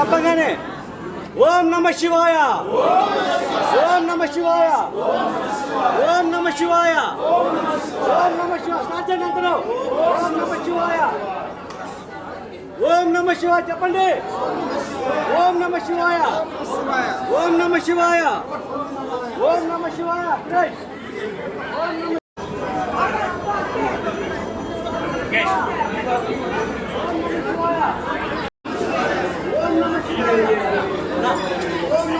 చెప్పండి ఓం నమ శివాయ ఓం నమ శివాయ ఓం నమ శివాయ ఓం నమ శివాయ స్టార్ట్ చేయండి అందరూ ఓం నమ శివాయ ఓం నమ శివాయ చెప్పండి ఓం నమ శివాయ ఓం నమ శివాయ ఓం నమ శివాయ ఓం నమ ఓం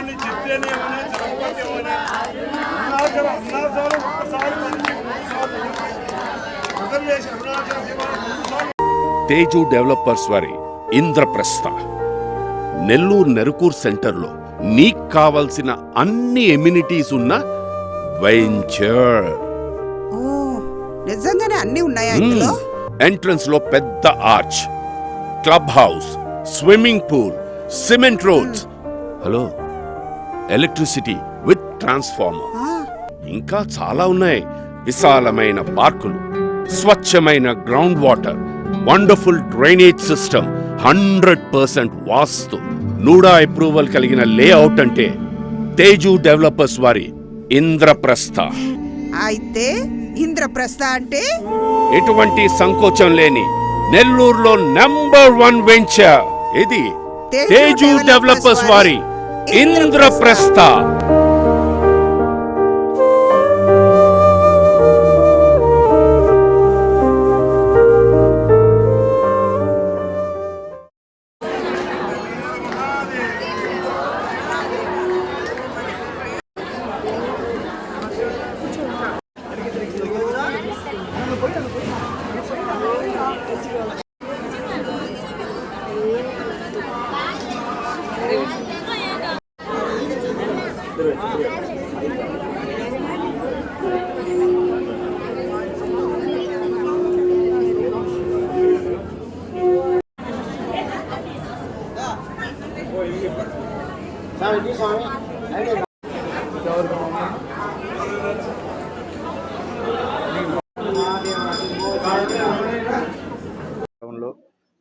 అరుణాచల ఒక్కసారి తేజు డెవలపర్స్ వారి ఇంద్రప్రస్థ. నెల్లూరు నెరుకూర్ సెంటర్లో నీకు కావలసిన అన్ని ఎమ్యూనిటీస్ ఉన్న వెంచర్. నిజంగానే అన్ని ఉన్నాయా ఇందులో? ఎంట్రన్స్లో పెద్ద arch. Club house swimming pool cement roads. Hello? Electricity with transformer ఇంకా చాలా ఉన్నాయి. విశాలమైన పార్కులు స్వచ్ఛమైన ground water wonderful drainage system hundred percent vastu. NUDA approval కలిగిన లేఅవుట్ అంటే తేజు డెవలపర్స్ వారి ఇంద్రప్రస్థ. అయితే ఇంద్రప్రస్థ అంటే? ఎటువంటి సంకోచం లేని నెల్లూరులో నంబర్ వన్ వెంచర్ ఇది తేజు డెవలపర్స్ వారి ఇంద్రప్రస్థ.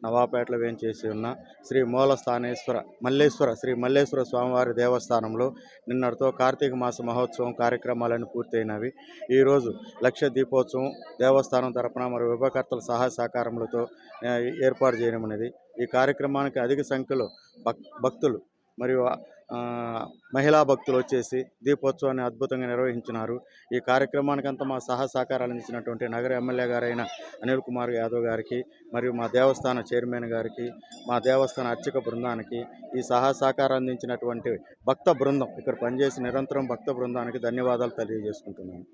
నవాపేటలో వేంచేసి ఉన్న శ్రీ మూల స్థానేశ్వర మల్లేశ్వర శ్రీ మల్లేశ్వర స్వామివారి దేవస్థానంలో నిన్నటితో కార్తీక మాస మహోత్సవం కార్యక్రమాలను పూర్తయినవి. ఈరోజు లక్ష దీపోత్సవం దేవస్థానం తరపున మరియు విభకర్తల సహాయ సహకారములతో ఏర్పాటు చేయడమనేది. ఈ కార్యక్రమానికి అధిక సంఖ్యలో భక్ భక్తులు మరియు మహిళా భక్తులు వచ్చేసి దీపోత్సవాన్ని అద్భుతంగా నిర్వహించినారు. ఈ కార్యక్రమానికంతా మా సహా సహకారాలు అందించినటువంటి నగర ఎమ్మెల్యే గారైన అనిల్ కుమార్ యాదవ్ గారికి మరియు మా దేవస్థాన చైర్మన్ గారికి మా దేవస్థాన అర్చక బృందానికి ఈ సహా సహకారం అందించినటువంటి భక్త బృందం ఇక్కడ పనిచేసి నిరంతరం భక్త బృందానికి ధన్యవాదాలు తెలియజేసుకుంటున్నాను.